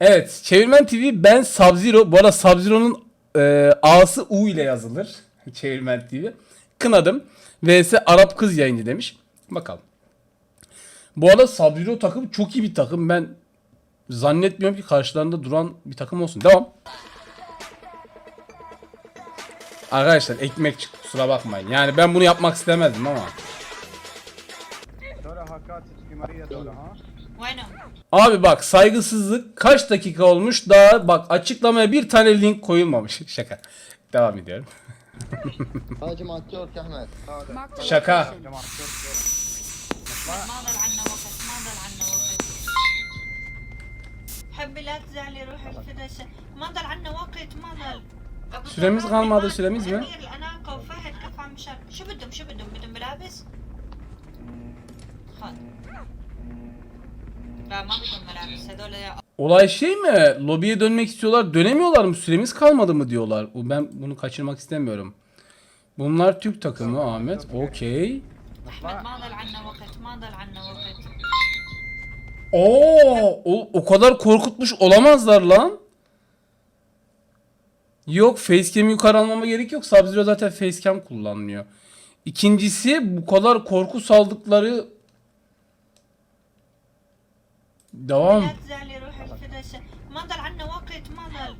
Evet, Çevirmen TV ben Sub-Zero. Bu arada Sub-Zero'nun e, A'sı U ile yazılır. Çevirmen TV. Kınadım. VS Arap kız yayıncı demiş. Bakalım. Bu arada Sub-Zero takım çok iyi bir takım. Ben zannetmiyorum ki karşılarında duran bir takım olsun. Devam. Arkadaşlar ekmek çıktı kusura bakmayın. Yani ben bunu yapmak istemezdim ama. Abi bak saygısızlık kaç dakika olmuş daha bak açıklamaya bir tane link koyulmamış. Şaka. Devam ediyorum. Şaka. Süremiz kalmadı süremiz mi? Olay şey mi? Lobiye dönmek istiyorlar. Dönemiyorlar mı? Süremiz kalmadı mı diyorlar. Ben bunu kaçırmak istemiyorum. Bunlar Türk takımı Ahmet. Okey. Oo, o, o kadar korkutmuş olamazlar lan. Yok facecam'i yukarı almama gerek yok. Sub-Zero zaten facecam kullanmıyor. İkincisi bu kadar korku saldıkları Devam. لا تزعلي روحي الفدشة ما ضل عنا وقت ما ضل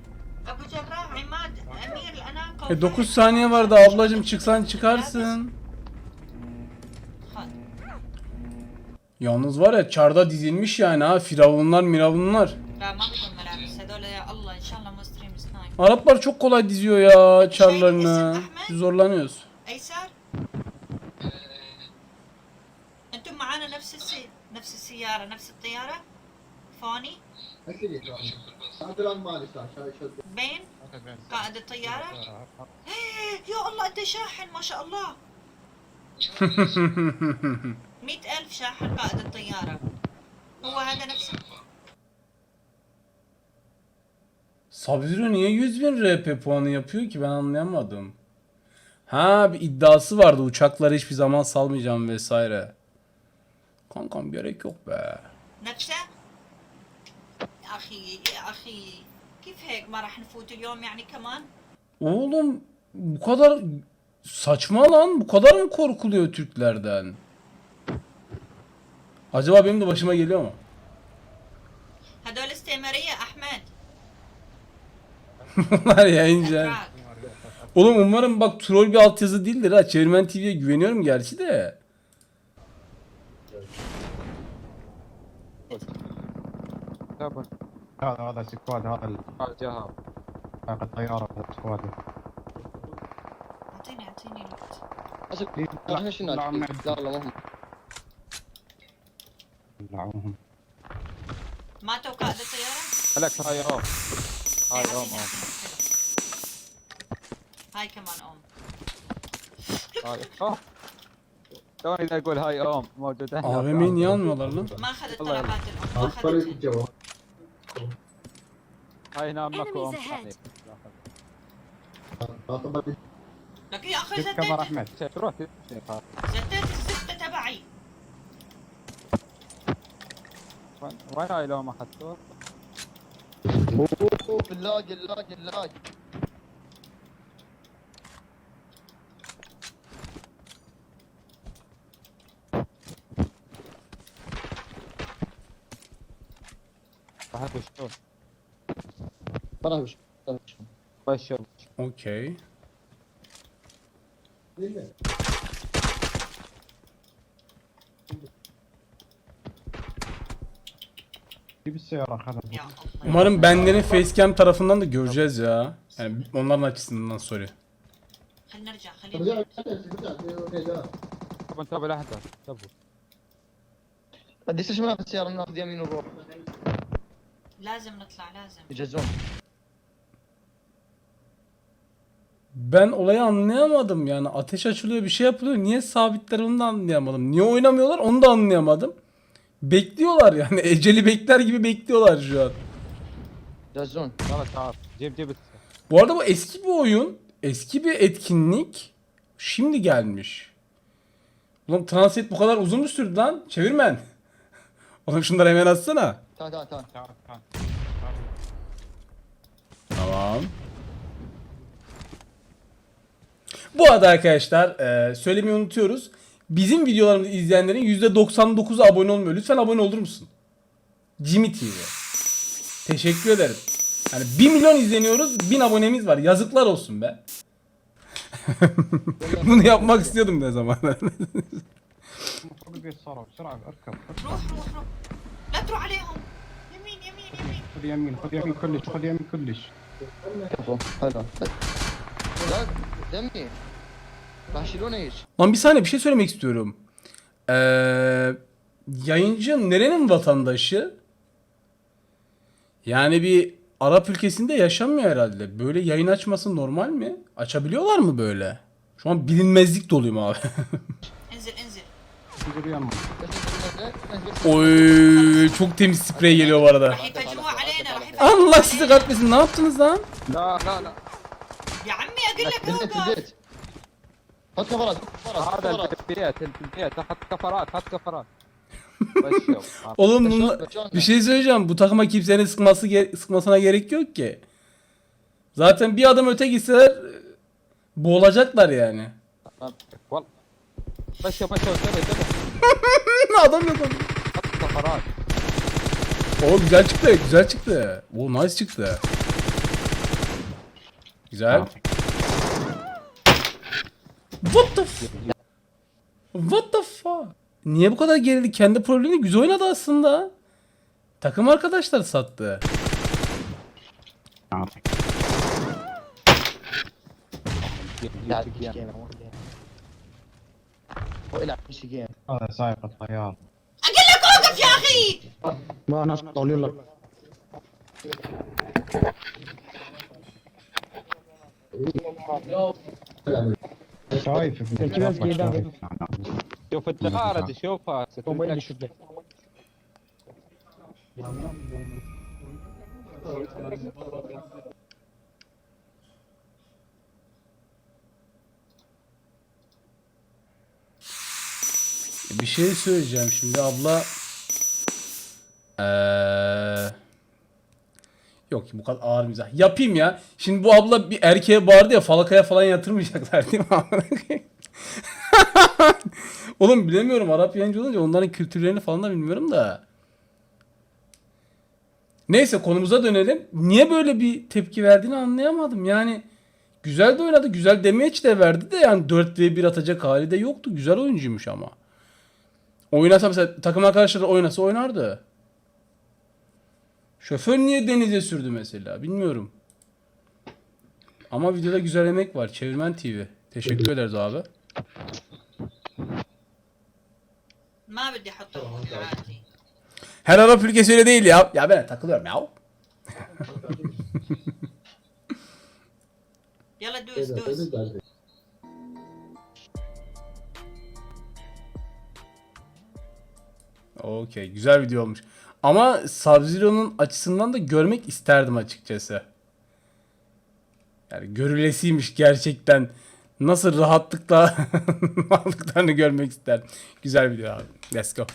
ابو جراح عماد امير الاناقه E 9 وفهد saniye vardı ablacım çıksan çıkarsın. خد Yalnız var ya çarda dizilmiş yani ha firavunlar miravunlar. لا ما بدهم ملابس هذول يا الله ان شاء الله مو ستريم سنايب Araplar çok kolay diziyor ya çarlarını. Biz zorlanıyoruz. ايسر انتم معانا نفس السي... نفس السياره نفس الطياره فوني اكيد ساعة الان مالي ساعة شاي شد بين قائد الطياره يا الله انت شاحن ما شاء الله مئة ألف شاحن قائد الطيارة هو هذا نفسه Sub-Zero niye 100 bin RP puanı yapıyor ki ben anlayamadım. Ha bir iddiası vardı uçakları hiçbir zaman salmayacağım vesaire. Kankam gerek yok be. نفسه يا أخي يا أخي كيف هيك ما راح نفوت اليوم يعني كمان Oğlum bu kadar saçma lan bu kadar mı korkuluyor Türklerden? Acaba benim de başıma geliyor mu? هدول استعمارية أحمد Bunlar yayıncı. أتراك Oğlum umarım bak troll bir altyazı değildir ha. Çevirmen TV'ye güveniyorum gerçi de. تابن هذا هذا سكواد هذا الجهاز حق الطيارة هذا سكواد اعطيني اعطيني الوقت إحنا شنو لا ما مهم لعوهم ماتوا قائد السيارة؟ لك هاي اوم هاي اوم اوم إيه، هاي. كمان اوم هاي. أوه. توني أقول هاي اوم موجودة. هاي مين يان ما أخذت طلبات الاوم ما أخذت. هاي هنا نعم، ماكو لك يا أخي زتيت. كاميرا احمد روح زتيت الستة تبعي. وين هاي لو ما اخذته؟ أوه اللاج اللاج اللاج صاحبي شلون؟ ابشر برا وش بشر Okey. جيب السيارة خذها يا الله Umarım benlerin facecam tarafından da göreceğiz ya. Yani onların açısından sorry. خلينا نرجع خلينا رجع طب انتبه لحظه انتبهوا قديش ايش ناخذ السيارة ناخذ يمين ونروح لازم نطلع لازم يجهزون ben olayı anlayamadım yani ateş açılıyor bir şey yapılıyor niye sabitler onu da anlayamadım niye oynamıyorlar onu da anlayamadım bekliyorlar yani eceli bekler gibi bekliyorlar şu an Dazun. Tamam tamam. Cep cep. bu arada bu eski bir oyun eski bir etkinlik şimdi gelmiş Ulan transit bu kadar uzun mu sürdü lan çevirmen Oğlum şunları hemen atsana Tamam tamam tamam. Tamam tamam. Tamam Bu arada arkadaşlar e, söylemeyi unutuyoruz. Bizim videolarımızı izleyenlerin %99'u abone olmuyor. Lütfen abone olur musun? Jimmy TV. Teşekkür ederim. Yani 1 milyon izleniyoruz, 1000 abonemiz var. Yazıklar olsun be. Bunu yapmak istiyordum ne zaman. خذ بيسار بسرعة اركب اركب. روح روح روح لا تروح عليهم يمين يمين يمين خذ يمين خذ يمين كلش خذ يمين كلش كفو حلو Değil mi? Barcelona'yız. Lan bir saniye bir şey söylemek istiyorum. Ee, yayıncı nerenin vatandaşı? Yani bir Arap ülkesinde yaşamıyor herhalde. Böyle yayın açması normal mi? Açabiliyorlar mı böyle? Şu an bilinmezlik doluyum abi. Enzir. Oy çok temiz sprey geliyor bu arada. Allah sizi kahretmesin ne yaptınız lan? La la la. اقول لك البيت اوقف البيت حط كفرات حط هذا كفرات البيت البيت حط كفرات حط كفرات بشر Oğlum bunla... bir şey söyleyeceğim. Bu takıma kimsenin sıkması ge- sıkmasına gerek yok ki. Zaten bir adım öte gitseler e, boğulacaklar yani. والله مشى مشى انتبه انتبه Adam yok adam. حط كفرات O güzel çıktı, güzel çıktı. O nice çıktı. Güzel. What the f- What the fuck? Niye bu kadar gerildi? Kendi problemini güzel oynadı aslında. Takım arkadaşlar sattı. يعطيك العب مش جيم والعب مش جيم هذا سائق الطيارة اقول لك اوقف يا اخي ما ناس طولين لك شايف ابن شايف. شوف الطيارة شوفها Bir şey söyleyeceğim şimdi abla. Eee... Yok bu kadar ağır mizah. Yapayım ya. Şimdi bu abla bir erkeğe bağırdı ya falakaya falan yatırmayacaklar değil mi? Oğlum bilemiyorum Arap yayıncı olunca onların kültürlerini falan da bilmiyorum da. Neyse konumuza dönelim. Niye böyle bir tepki verdiğini anlayamadım. Yani güzel de oynadı. Güzel damage de verdi de yani 4v1 atacak hali de yoktu. Güzel oyuncuymuş ama. Oynasa mesela takım arkadaşları oynasa oynardı. Şoför niye denize sürdü mesela? Bilmiyorum. Ama videoda güzel emek var. Çevirmen TV. Teşekkür ederiz abi. Her Arap ülkesi öyle değil ya. Ya ben takılıyorum ya. Yala düz düz. Okey. Güzel video olmuş. Ama Sub-Zero'nun açısından da görmek isterdim açıkçası. Yani görülesiymiş gerçekten. Nasıl rahatlıkla aldıklarını görmek isterdim. Güzel video abi. Let's go.